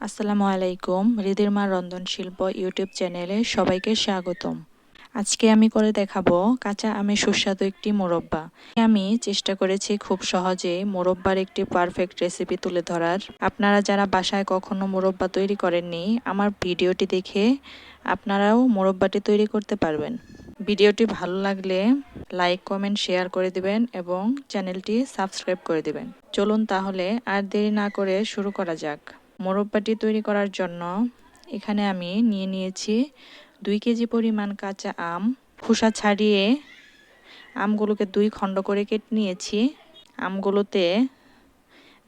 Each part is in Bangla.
আসসালামু আলাইকুম, হৃদির মা রন্ধন শিল্প ইউটিউব চ্যানেলে সবাইকে স্বাগতম। আজকে আমি করে দেখাবো কাঁচা আমি সুস্বাদু একটি মোরব্বা। আমি চেষ্টা করেছি খুব সহজে মোরব্বার একটি পারফেক্ট রেসিপি তুলে ধরার। আপনারা যারা বাসায় কখনো মোরব্বা তৈরি করেননি, আমার ভিডিওটি দেখে আপনারাও মোরব্বাটি তৈরি করতে পারবেন। ভিডিওটি ভালো লাগলে লাইক কমেন্ট শেয়ার করে দিবেন এবং চ্যানেলটি সাবস্ক্রাইব করে দিবেন। চলুন তাহলে আর দেরি না করে শুরু করা যাক। মোরব্বাটি তৈরি করার জন্য এখানে আমি নিয়ে নিয়েছি দুই কেজি পরিমাণ কাঁচা আম। খোসা ছাড়িয়ে আমগুলোকে দুই খণ্ড করে কেটে নিয়েছি। আমগুলোতে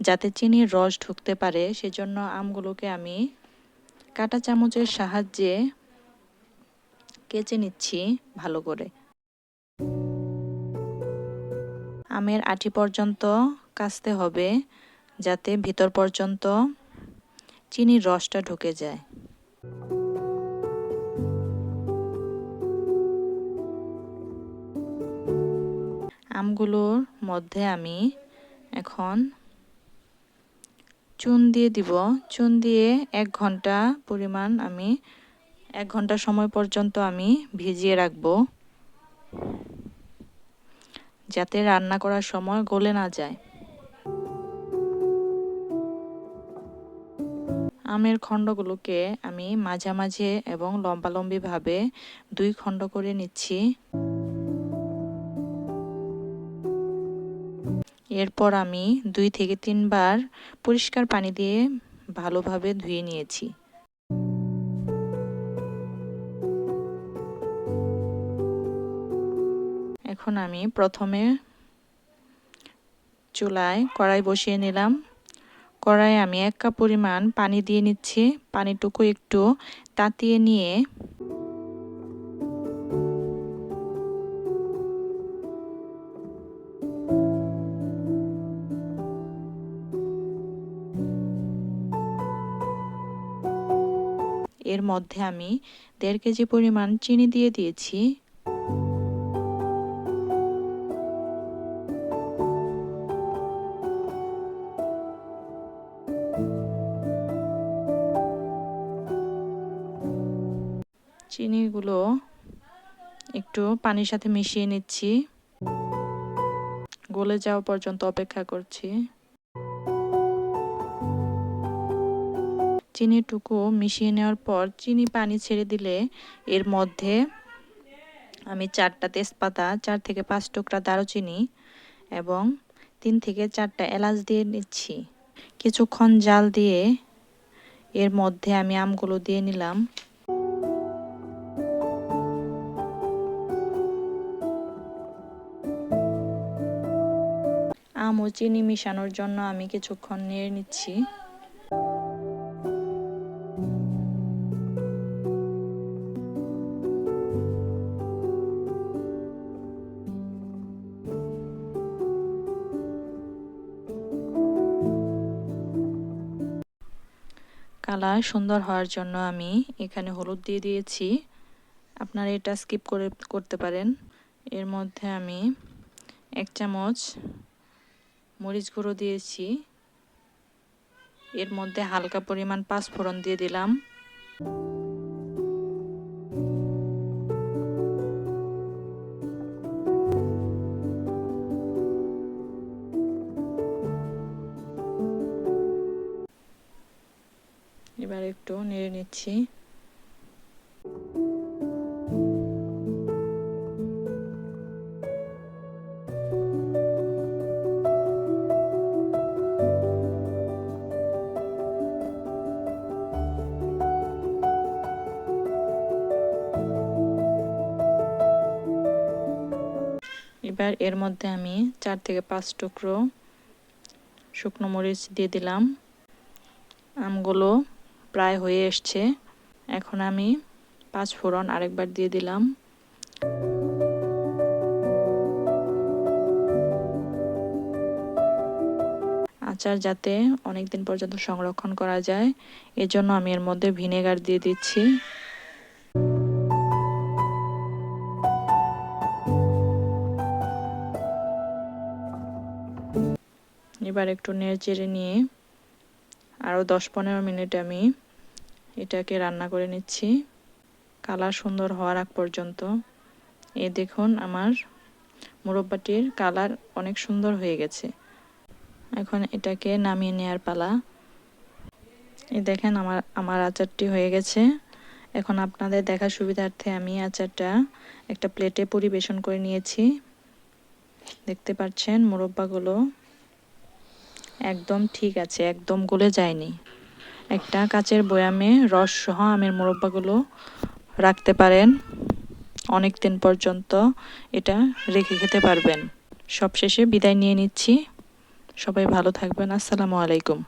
যাতে চিনির রস ঢুকতে পারে, সেজন্য আমগুলোকে আমি কাটা চামচের সাহায্যে কেচে নিচ্ছি ভালো করে। আমের আটি পর্যন্ত কাচতে হবে, যাতে ভিতর পর্যন্ত চিনির রসটা ঢুকে যায়। আমগুলোর মধ্যে আমি এখন চুন দিয়ে দিব। চুন দিয়ে এক ঘণ্টা পরিমাণ আমি, এক ঘণ্টা সময় পর্যন্ত আমি ভিজিয়ে রাখব। যাতে রান্না করার সময় গলে না যায়। আমের খণ্ডগুলোকে আমি মাঝামাঝি এবং লম্বালম্বিভাবে দুই খণ্ড করে নিচ্ছি। এরপর আমি দুই থেকে তিনবার পরিষ্কার পানি দিয়ে ভালোভাবে ধুয়ে নিয়েছি। এখন আমি প্রথমে চুলায় কড়াই বসিয়ে নিলাম। কড়াই আমি এক কাপ পরিমাণ পানি দিয়ে নিচ্ছি। পানিটুকু একটু তাতিয়ে নিয়ে এর মধ্যে আমি দেড় কেজি পরিমাণ চিনি দিয়ে দিয়েছি। চিনিগুলো একটু পানির সাথে মিশিয়ে নিচ্ছি। গলে যাওয়া পর্যন্ত অপেক্ষা করছি। চিনিটুকু মিশিয়ে নেওয়ার পর চিনি পানি ছেড়ে দিলে এর মধ্যে আমি চারটা তেজপাতা, চার থেকে পাঁচ টুকরা দারুচিনি এবং তিন থেকে চারটা এলাচ দিয়ে নিচ্ছি। কিছুক্ষণ জাল দিয়ে এর মধ্যে আমি আমগুলো দিয়ে নিলাম। আম ও চিনি মিশানোর জন্য আমি কিছুক্ষণ নিয়ে নিচ্ছি। কালার সুন্দর হওয়ার জন্য আমি এখানে হলুদ দিয়ে দিয়েছি। আপনারা এটা স্কিপ করে করতে পারেন। এর মধ্যে আমি এক চামচ মরিচ গুঁড়ো দিয়েছি। এর মধ্যে হালকা পরিমাণ পাঁচফোড়ন দিয়ে দিলাম। এবার একটু নেড়ে নিচ্ছি। এবার এর মধ্যে আমি চার থেকে পাঁচ টুকরো শুকনো মরিচ দিয়ে দিলাম। আমগুলো প্রায় হয়ে এসছে। এখন আমি পাঁচ ফোড়ন আরেকবার দিয়ে দিলাম। আচার যাতে অনেক দিন পর্যন্ত সংরক্ষণ করা যায়, এজন্য আমি এর মধ্যে ভিনেগার দিয়ে দিচ্ছি। এবার একটু নেড়ে চেড়ে নিয়ে আরও দশ পনেরো মিনিট আমি এটাকে রান্না করে নিচ্ছি। কালার সুন্দর হওয়ার আগ পর্যন্ত। এ দেখুন আমার মুরব্বাটির কালার অনেক সুন্দর হয়ে গেছে। এখন এটাকে নামিয়ে নেওয়ার পালা। এই দেখেন আমার আমার আচারটি হয়ে গেছে। এখন আপনাদের দেখার সুবিধার্থে আমি আচারটা একটা প্লেটে পরিবেশন করে নিয়েছি। দেখতে পাচ্ছেন মুরব্বাগুলো একদম ঠিক আছে, একদম গলে যায়নি। একটা কাচের বয়ামে রস সহ আমের মুরব্বাগুলো রাখতে পারেন। অনেক দিন পর্যন্ত এটা রেখে খেতে পারবেন। সবশেষে বিদায় নিয়ে নিচ্ছি। সবাই ভালো থাকবেন। আসসালামু আলাইকুম।